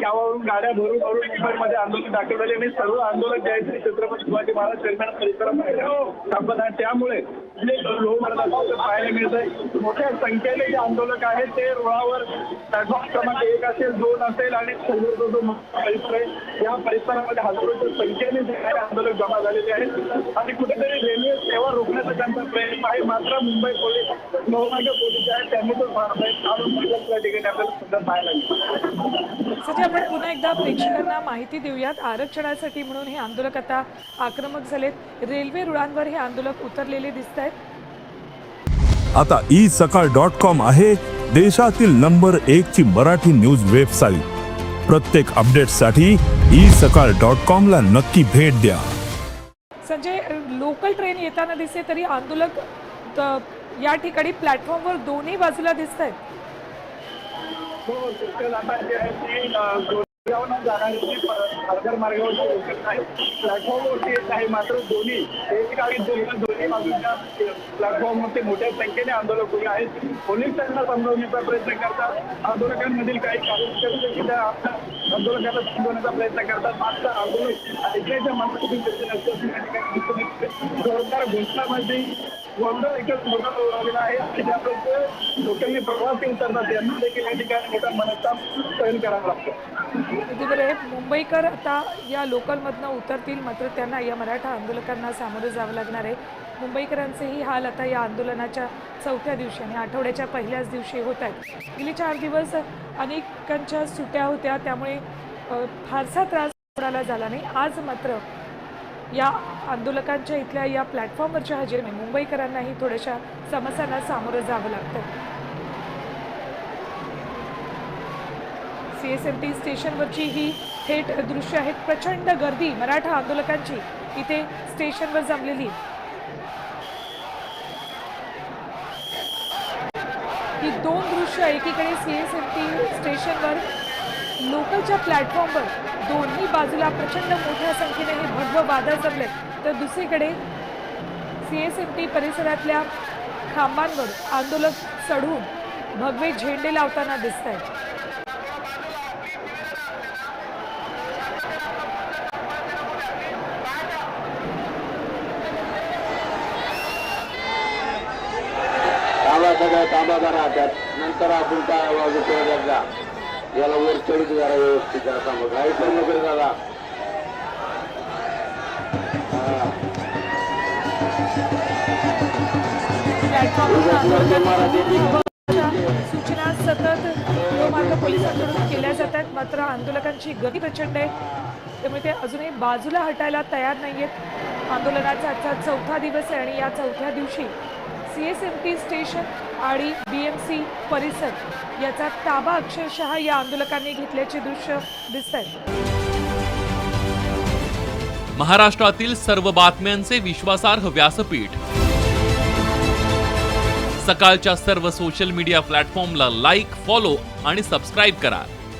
गावावरून गाड्या भरून भरून मुंबईमध्ये आंदोलन दाखवलेले आणि सर्व आंदोलक जे आहेत छत्रपती शिवाजी महाराज दरम्यान परिसरात थांबत आहे त्यामुळे जे लोह पाहायला मिळतंय मोठ्या संख्येने जे आंदोलक आहेत ते रुळावर प्लॅटफॉर्म क्रमांक एक असेल दोन असेल आणि समोरचा जो परिसर आहे या परिसरामध्ये हजारोच्या संख्येने जे काही आंदोलक जमा झालेले आहेत आणि कुठेतरी रेल्वे सेवा रोखण्याचा त्यांचा प्रयत्न आहे मात्र मुंबई पोलीस लोहमार्ग पोलीस आहेत त्यांनी तो काढून त्या ठिकाणी आपल्याला सुद्धा पाहायला मिळतं सध्या आपण पुन्हा एकदा प्रेक्षकांना माहिती देऊयात. आरक्षणासाठी म्हणून हे आंदोलक आता आक्रमक झालेत. रेल्वे रुळांवर हे आंदोलक उतरलेले दिसत आहेत आता ई सकाळ डॉट कॉम आहे देशातील नंबर एक ची मराठी न्यूज वेबसाईट. प्रत्येक अपडेटसाठी ई सकाळ डॉट कॉम ला नक्की भेट द्या. संजय लोकल ट्रेन येताना दिसते तरी आंदोलक या ठिकाणी प्लॅटफॉर्मवर दोन्ही बाजूला दिसत आहेत हो लोकल आता जे आहे ते अं, गोरेगावनं जाणारी जी प- पालघर मार्गावरची लोकल आहे प्लॅटफॉर्मवरती येत आहे मात्र दोन्ही. एक आणि दोन दोन्ही बाजूच्या प्लॅटफॉर्मवरती मोठ्या संख्येने आंदोलक उभे आहेत. पोलीस त्यांना समजवण्याचा प्रयत्न करतात. आंदोलकांमधील काही कार्यकर्ते सुद्धा आपल्या आंदोलकांना समजवण्याचा प्रयत्न करतात. मात्र आंदोलक ऐकायच्या मनातून जोरदार घोषणामध्ये गोंधळ एकच मोठा उडालेला आहे. आणि त्याप्रमाणे लोकांनी प्रवासिंग करतात यांना देखील या ठिकाणी मोठा मनस्ताप सहन करावा लागतो. मुंबईकर आता या लोकलमधनं उतरतील. मात्र त्यांना या मराठा आंदोलकांना सामोरं जावं लागणार आहे. मुंबईकरांचेही हाल आता या आंदोलनाच्या चौथ्या दिवशी आणि आठवड्याच्या पहिल्याच दिवशी होत आहेत. गेले चार दिवस अनेकांच्या सुट्या होत्या. त्यामुळे फारसा त्रास कोणाला झाला नाही. आज मात्र या आंदोलकांच्या इथल्या या प्लॅटफॉर्मवरच्या हजेरीने मुंबईकरांनाही थोड्याशा समस्यांना सामोरं जावं लागतं. सी एस एम टी स्टेशनवरची ही थेट दृश्य आहेत प्रचंड गर्दी मराठा आंदोलकांची इथे स्टेशनवर जमलेली. ही दोन दृश्य एकीकडे सी एस एम टी स्टेशनवर लोकलच्या प्लॅटफॉर्मवर दोन्ही बाजूला प्रचंड मोठ्या संख्येने हे भव्य वादळ जमले तर दुसरीकडे सी एस एम टी परिसरातल्या खांबांवर आंदोलक चढून भगवे झेंडे लावताना दिसत आहेत थांबा सगळं थांबा करा त्यात नंतर आपण काय आवाज उठवू जा याला वर चढीत जरा व्यवस्थित जरा सांगू काही पण नको दादा सूचना सतत लोहमार्ग पोलिसांकडून केल्या जातात. मात्र आंदोलकांची गती प्रचंड आहे. त्यामुळे ते अजूनही बाजूला हटायला तयार नाही आहेत आंदोलनाचा आजचा चौथा दिवस आहे आणि या चौथ्या दिवशी C S M T station आणि बी एम सी परिसर याचा ताबा अक्षरशः या आंदोलकांनी घेतल्याचे दृश्य दिसत आहेत महाराष्ट्रातील सर्व बातम्यांचे विश्वासार्ह व्यासपीठ. सकाळच्या सर्व सोशल मीडिया प्लॅटफॉर्मला लाईक फॉलो आणि सबस्क्राईब करा.